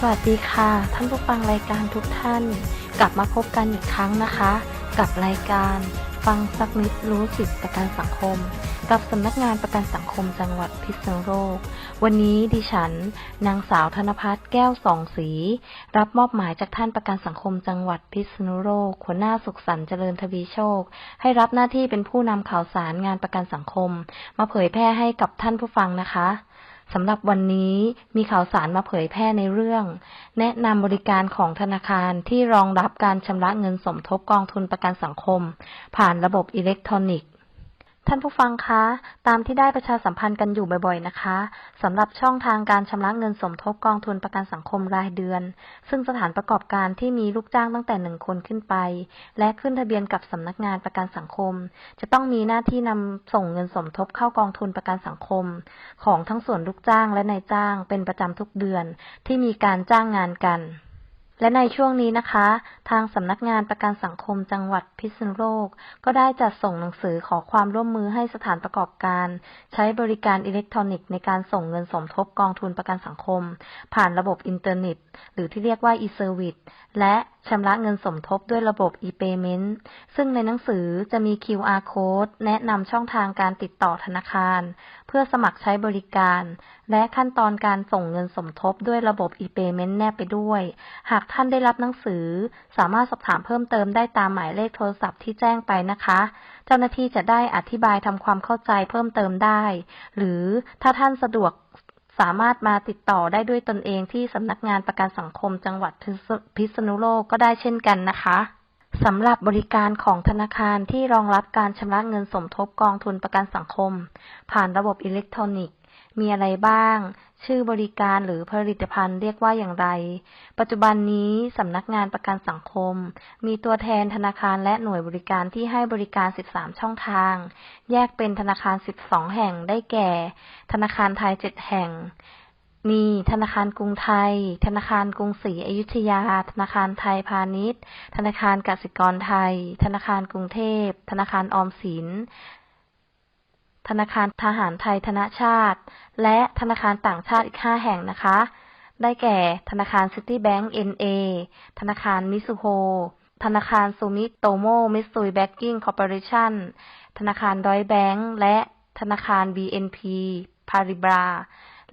สวัสดีค่ะ ท่านผู้ฟังรายการทุกท่าน กลับมาพบกันอีกครั้งนะคะ กับรายการฟังสักนิดรู้สิทธิประกันสังคม กับสำนักงานประกันสังคมจังหวัดพิษณุโลก วันนี้ดิฉัน นางสาวธนพัฒน์แก้วสองสี รับมอบหมายจากท่านประกันสังคมจังหวัดพิษณุโลกหัวหน้าสุขสันต์เจริญทวีโชค ให้รับหน้าที่เป็นผู้นำข่าวสารงานประกันสังคม มาเผยแพร่ให้กับท่านผู้ฟังนะคะ สำหรับวันนี้มีข่าวสารมาเผยแพร่ในเรื่อง แนะนำบริการของธนาคารที่รองรับการชำระเงินสมทบกองทุนประกันสังคม ผ่านระบบอิเล็กทรอนิกส์ ท่านผู้ฟังคะ ตามที่ได้ประชาสัมพันธ์กันอยู่บ่อยๆนะคะสำหรับช่องทางการชำระเงินสมทบกองทุนประกันสังคมรายเดือน ซึ่งสถานประกอบการที่มีลูกจ้างตั้งแต่หนึ่งคนขึ้นไป และขึ้นทะเบียนกับสำนักงานประกันสังคม จะต้องมีหน้าที่นำส่งเงินสมทบเข้ากองทุนประกันสังคม ของทั้งส่วนลูกจ้างและนายจ้างเป็นประจำทุกเดือนที่มีการจ้างงานกัน และในช่วงนี้นะคะ ทางสำนักงานประกันสังคมจังหวัดพิษณุโลก ก็ได้จัดส่งหนังสือขอความร่วมมือให้สถานประกอบการ ใช้บริการอิเล็กทรอนิกส์ในการส่งเงินสมทบกองทุนประกันสังคม ผ่านระบบอินเทอร์เน็ต หรือที่เรียกว่า e-service และ ชำระเงินสมทบด้วยระบบ e-payment ซึ่งในหนังสือจะมี QR code แนะนำช่องทางการติดต่อธนาคาร เพื่อสมัครใช้บริการ และขั้นตอนการส่งเงินสมทบด้วยระบบ e-payment แนบไปด้วย หากท่านได้รับหนังสือ สามารถสอบถามเพิ่มเติมได้ตามหมายเลขโทรศัพท์ที่แจ้งไปนะคะ เจ้าหน้าที่จะได้อธิบายทำความเข้าใจเพิ่มเติมได้ หรือถ้าท่านสะดวก สามารถมาติดต่อได้ด้วยตนเองที่สำนักงานประกันสังคมจังหวัดพิษณุโลกก็ได้เช่นกันนะคะสำหรับบริการของธนาคารที่รองรับการชำระเงินสมทบกองทุนประกันสังคม ผ่านระบบอิเล็กทรอนิกส์ มีอะไรบ้าง ชื่อบริการหรือผลิตภัณฑ์เรียกว่าอย่างไร ปัจจุบันนี้สำนักงานประกันสังคม มีตัวแทนธนาคารและหน่วยบริการที่ให้บริการ 13 ช่องทาง แยกเป็นธนาคาร 12 แห่งได้แก่ ธนาคารไทย 7 แห่งมีธนาคารกรุงไทย ธนาคารกรุงศรีอยุธยา ธนาคารไทยพาณิชย์ ธนาคารกสิกรไทย ธนาคารกรุงเทพ ธนาคารออมสิน ธนาคารทหารไทยธนชาติ และธนาคารต่างชาติอีก 5 แห่งนะคะ ได้แก่ธนาคารซิตี้แบงก์ NA ธนาคารมิซูโฮ ธนาคารซูมิโตโมมิสซูยแบงกิ้งคอร์ปอเรชั่น ธนาคารดอยแบงก์และธนาคาร BNP พาริบรา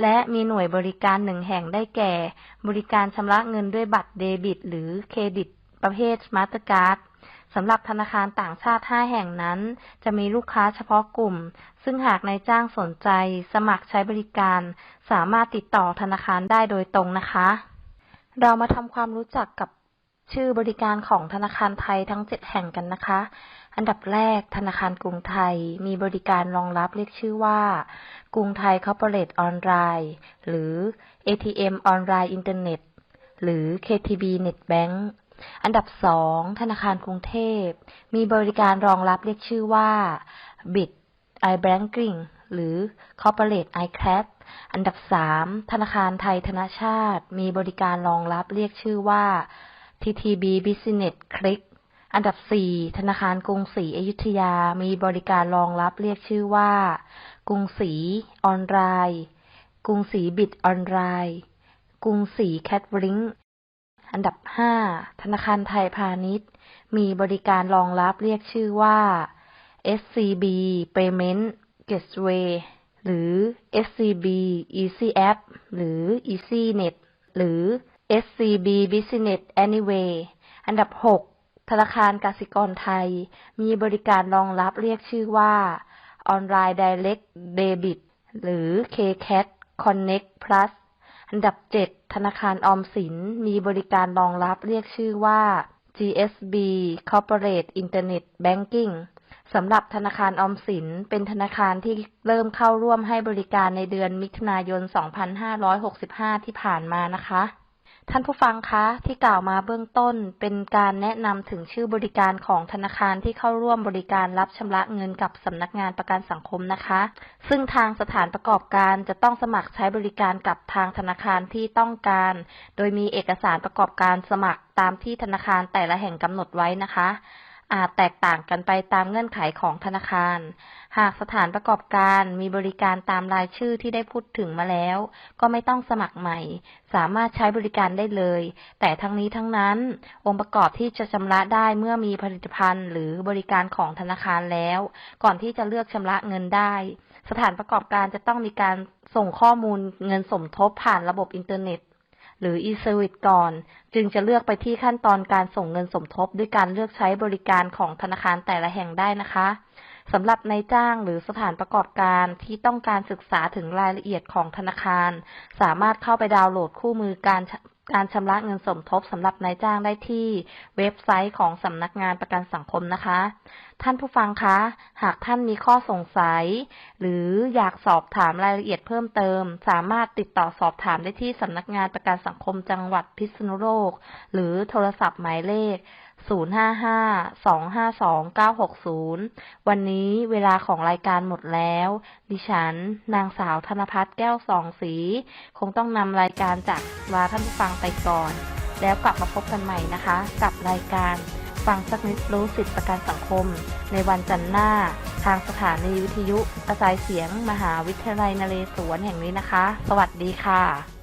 และมีหน่วยบริการหนึ่งแห่งได้แก่ บริการชำระเงินด้วยบัตรเดบิต หรือเครดิตประเภทสมาร์ทการ์ด สำหรับธนาคารต่างชาติ 5 แห่งนั้น จะมีลูกค้าเฉพาะกลุ่ม ซึ่งหากนายจ้างสนใจ สมัครใช้บริการ สามารถติดต่อธนาคารได้โดยตรงนะคะ เรามาทำความรู้จักกับชื่อบริการของธนาคารไทยทั้ง 7 แห่งกันนะคะ อันดับแรกธนาคารกรุงไทยมีบริการรองรับเรียกชื่อว่า กรุงไทยคอร์ปอเรทออนไลน์หรือ ATM ออนไลน์อินเทอร์เน็ตหรือ KTB Net Bank อันดับสองธนาคารกรุงเทพ มีบริการรองรับเรียกชื่อว่า Bit iBanking หรือ Corporate iCloud อันดับสามธนาคารไทยธนชาติ มีบริการรองรับเรียกชื่อว่า TTB Business Click อันดับสี่ธนาคารกรุงศรีอยุธยา มีบริการรองรับเรียกชื่อว่า กรุงศรีออนไลน์ กรุงศรีบิตออนไลน์ กรุงศรีแคทบริง อันดับ 5 ธนาคารไทยพาณิชย์ มีบริการรองรับเรียกชื่อว่า SCB Payment Gateway หรือ SCB Easy App หรือ EasyNet หรือ SCB Business Anyway อันดับ 6 ธนาคารกสิกรไทย มีบริการรองรับเรียกชื่อว่า Online Direct Debit หรือ KCAT Connect Plus อันดับ 7 ธนาคารออมสินมีบริการรองรับเรียกชื่อว่า GSB Corporate Internet Banking สำหรับธนาคารออมสินเป็นธนาคารที่เริ่มเข้าร่วมให้บริการในเดือนมิถุนายน 2565 ที่ผ่านมานะคะ ท่านผู้ฟังคะที่กล่าวมาเบื้องต้นเป็นการแนะนำถึงชื่อบริการของธนาคารที่เข้าร่วมบริการรับชำระเงินกับสำนักงานประกันสังคมนะคะ ซึ่งทางสถานประกอบการจะต้องสมัครใช้บริการกับทางธนาคารที่ต้องการ โดยมีเอกสารประกอบการสมัครตามที่ธนาคารแต่ละแห่งกำหนดไว้นะคะ อาจแตกต่างกันไปตามเงื่อนไขของธนาคาร หากสถานประกอบการมีบริการตามรายชื่อที่ได้พูดถึงมาแล้ว ก็ไม่ต้องสมัครใหม่ สามารถใช้บริการได้เลย แต่ทั้งนี้ทั้งนั้น องค์ประกอบที่จะชำระได้เมื่อมีผลิตภัณฑ์ หรือบริการของธนาคารแล้ว ก่อนที่จะเลือกชำระเงินได้ สถานประกอบการจะต้องมีการส่งข้อมูลเงินสมทบผ่านระบบอินเทอร์เน็ต หรือ e-service ก่อน จึงจะเลือกไปที่ขั้นตอนการส่งเงินสมทบด้วยการเลือกใช้บริการของธนาคารแต่ละแห่งได้นะคะสำหรับนายจ้างหรือสถานประกอบการที่ต้องการศึกษาถึงรายละเอียดของธนาคาร สามารถเข้าไปดาวน์โหลดคู่มือการ การชำระเงินสมทบสำหรับนายจ้างได้ที่เว็บไซต์ของสำนักงานประกันสังคมนะคะ ท่านผู้ฟังคะ หากท่านมีข้อสงสัย หรืออยากสอบถามรายละเอียดเพิ่มเติม สามารถติดต่อสอบถามได้ที่สำนักงานประกันสังคมจังหวัดพิษณุโลก หรือโทรศัพท์หมายเลข 055-252-960 วันนี้เวลาของรายการหมดแล้ว ดิฉัน นางสาวธนพัฒน์แก้วสองสี คงต้องนำรายการจากลาท่านผู้ฟังไปก่อน แล้วกลับมาพบกันใหม่นะคะ กับรายการฟังสักนิดรู้สิทธิประกันสังคม ในวันจันทร์หน้า ทางสถานีวิทยุกระจายเสียง มหาวิทยาลัยนเรศวรแห่งนี้นะคะ สวัสดีค่ะ